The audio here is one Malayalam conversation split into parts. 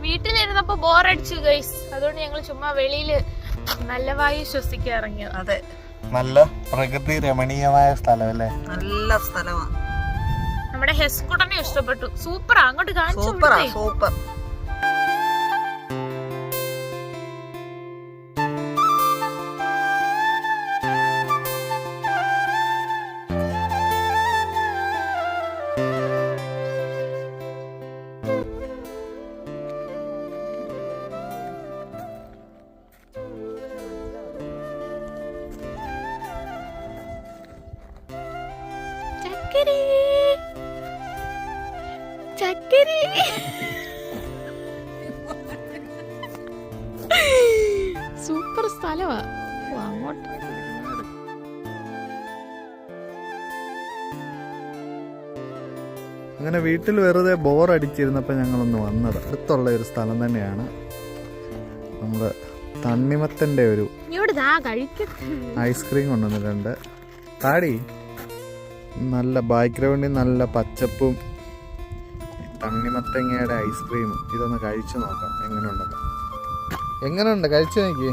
വീട്ടിലിരുന്നപ്പോ ബോറടിച്ചു ഗൈസ് അതുകൊണ്ട് ഞങ്ങൾ ചുമ്മാ വെളിയിൽ നല്ല വായു ശ്വസിക്കാൻ ഇറങ്ങിയത്. അതെ. നല്ല പ്രകൃതി രമണീയമായ സ്ഥലമല്ലേ? നല്ല സ്ഥലമാണ്. നമ്മുടെ ഹെസ്കുട്ടനെ ഇഷ്ടപ്പെട്ടു. സൂപ്പറാ. അങ്ങോട്ട് കാണിച്ചു സൂപ്പറാ സൂപ്പർ. ചക്കരി. ചക്കരി. സൂപ്പർ സ്ഥലമാ അങ്ങോട്ട്. അങ്ങനെ വീട്ടിൽ വെറുതെ ബോർ അടിച്ചിരുന്നപ്പോൾ ഞങ്ങളൊന്ന് വന്നത്. അടുത്തുള്ള ഒരു സ്ഥലം തന്നെയാണ് നമ്മൾ തണ്ണിമത്തന്റെ ഒരു ഐസ്ക്രീം കൊണ്ടുവന്നിട്ടുണ്ട്. താടി നല്ല ബാക്ക്ഗ്രൗണ്ടിൽ നല്ല പച്ചപ്പും തണ്ണിമത്തങ്ങയുടെ ഐസ്ക്രീമും ഇതൊന്ന് കഴിച്ചു നോക്കാം. എങ്ങനെയുണ്ടെന്ന്. എങ്ങനെയുണ്ട്? കഴിച്ചു നോക്കി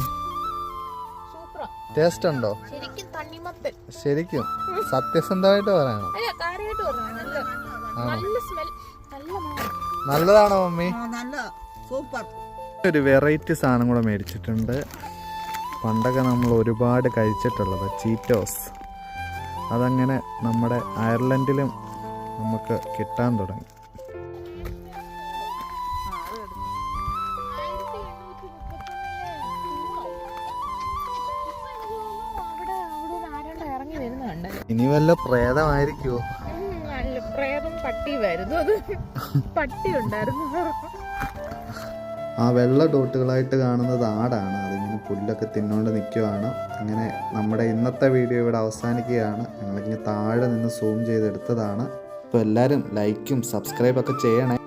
സൂപ്പറാ. ടേസ്റ്റ് ഉണ്ടോ? ശരിക്കും തണ്ണിമത്തൻ ശരിക്കും. സത്യസന്ധമായിട്ട് പറയണം അല്ല കാര്യമായിട്ട് പറഞ്ഞു. നല്ല നല്ല സ്മെൽ നല്ല മണം നല്ലതാണോ മമ്മി? നല്ല. സൂപ്പർ. ഒരു വെറൈറ്റി സാധനം കൂടെ മേടിച്ചിട്ടുണ്ട്. പണ്ടൊക്കെ നമ്മൾ ഒരുപാട് കഴിച്ചിട്ടുള്ളത് ചീറ്റോസ് അതങ്ങനെ നമ്മുടെ അയർലൻഡിലും നമുക്ക് കിട്ടാൻ തുടങ്ങി. അവിടെ അവിടെ ആരാണ്ട് ഇറങ്ങി വരുന്ന കണ്ടത് ഇനി വല്ല പ്രേതമായിരിക്കുമോ പ്രേതം പട്ടി വരുന്നു. അത് പട്ടി ഉണ്ടായിരുന്നു. ആ വെള്ള ഡോട്ടുകളായിട്ട് കാണുന്നത് ആടാണ്. അതിങ്ങനെ പുല്ലൊക്കെ തിന്നുകൊണ്ട് നിൽക്കുവാണ് അങ്ങനെ നമ്മുടെ ഇന്നത്തെ വീഡിയോ ഇവിടെ അവസാനിക്കുകയാണ്. ഞങ്ങളിങ്ങനെ താഴെ നിന്ന് സൂം ചെയ്തെടുത്തതാണ്. അപ്പോൾ എല്ലാവരും ലൈക്കും സബ്സ്ക്രൈബൊക്കെ ചെയ്യണേ.